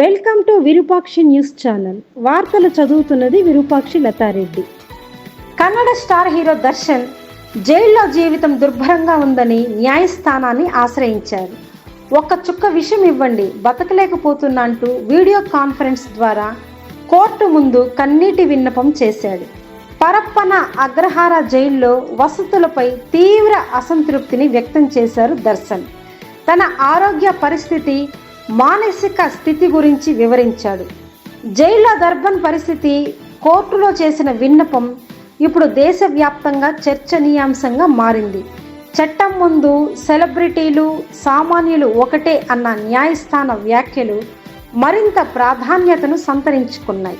Welcome to Virupakshi news channel. వార్తలు చదువుతున్నది Virupakshi Latha Reddy. Kannada star hero Darshan జైల్లో జీవితం దుర్భరంగా ఉందని న్యాయస్థానాన్ని ఆశ్రయించారు. ఒక్క చుక్క విషయం ఇవ్వండి బతకలేకపోతున్నా అంటూ వీడియో కాన్ఫరెన్స్ ద్వారా కోర్టు ముందు కన్నీటి విన్నపం చేశాడు. పరప్పన అగ్రహార జైల్లో వసతులపై తీవ్ర అసంతృప్తిని వ్యక్తం చేశారు దర్శన్. తన ఆరోగ్య పరిస్థితి మానసిక స్థితి గురించి వివరించాడు. జైల్లో దర్బన్ పరిస్థితి కోర్టులో చేసిన విన్నపం ఇప్పుడు దేశవ్యాప్తంగా చర్చనీయాంశంగా మారింది. చట్టం ముందు సెలబ్రిటీలు సామాన్యులు ఒకటే అన్న న్యాయస్థాన వ్యాఖ్యలు మరింత ప్రాధాన్యతను సంతరించుకున్నాయి.